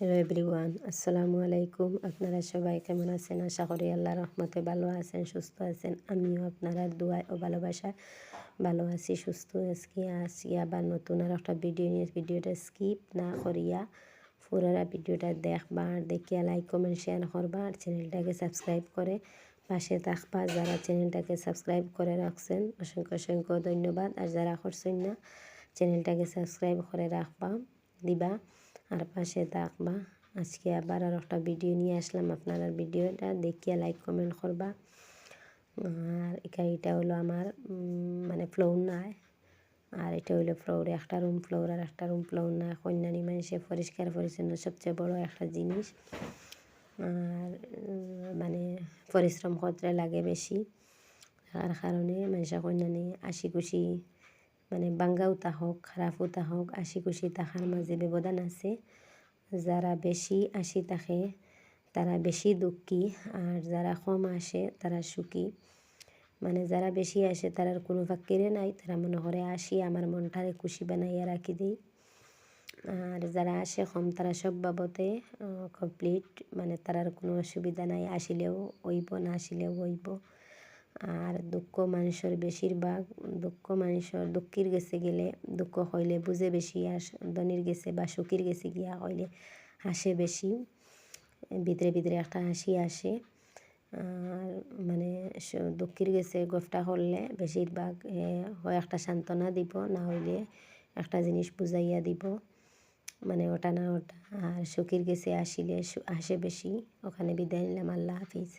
Hello everyone আসসালামু আলাইকুম আপনারা সবাই কেমন আছেন? আশা করি আল্লাহ রহমতে ভালো আছেন, সুস্থ আছেন। আমিও আপনারা দোয়ায় ও ভালোবাসা ভালো আছি, সুস্থ আজকে আছি আবার নতুন আর একটা ভিডিও নিয়ে ভিডিওটা স্কিপ না করিয়া পুরারা ভিডিওটা দেখবা আর দেখিয়া লাইক কমেন্ট শেয়ার করবা আর চ্যানেলটাকে সাবস্ক্রাইব করে পাশে থাকবা। যারা চ্যানেলটাকে সাবস্ক্রাইব করে রাখছেন, অসংখ্য অসংখ্য ধন্যবাদ। আর যারা করছেন না চ্যানেলটাকে সাবস্ক্রাইব করে রাখবা, দিবা। আর পাশে থাকবা। আজকে আবার আর একটা ভিডিও নিয়ে আসলাম আপনারা ভিডিওটা। দেখিয়া লাইক কমেন্ট করবা। আর এটা হলো আমার মানে ফ্লোর নাই। আর এটা হইল ফ্লোরে একটা রুম ফ্লোর আর একটা রুম ফ্লোর না কন্যানি মানুষে পরিষ্কার পরিচ্ছন্ন সবচেয়ে বড় একটা জিনিস। আর মানে পরিশ্রম করতে লাগে বেশি। আর কারণে মানুষে কন্যানি আশি খুশি মানে বাঙ্গাও হোক খারাপও হোক আশি খুশি তাহার মাঝে ব্যবধান আছে। যারা বেশি আসি থাকে তারা বেশি দুঃখী আর যারা কম আসে তারা সুখী। মানে যারা বেশি আসে তারার কোনো ফাঁকিরে নাই, তারা মনে করে আসি, আমার মনটারে খুশি বানাইয়া রাখি দিই। আর যারা আসে কম, তারা সব বাবতে কমপ্লিট মানে তারার কোনো অসুবিধা নাই, আসিলেও ওইব না আসিলেও ওইব আর দুঃখ মানুষের বেশিরভাগ, দুঃখ মানুষের দুঃখীর গেছে গেলে দুঃখ হইলে বুঝে বেশি আর ধনির গেছে বা সুখীর গেছে গিয়া হইলে হাসে বেশি। ভিতরে ভিতরে একটা হাসি আসে। আর মানে দুঃখীর গেছে গফটা করলে বেশিরভাগ হয় একটা সান্ত্বনা দিব, না হইলে একটা জিনিস বুঝাইয়া দিব। মানে ওটা না ওটা। আর সুখীর গেছে আসিলে হাসে বেশি। ওখানে বিদায় নিলাম। আল্লাহ হাফিজ।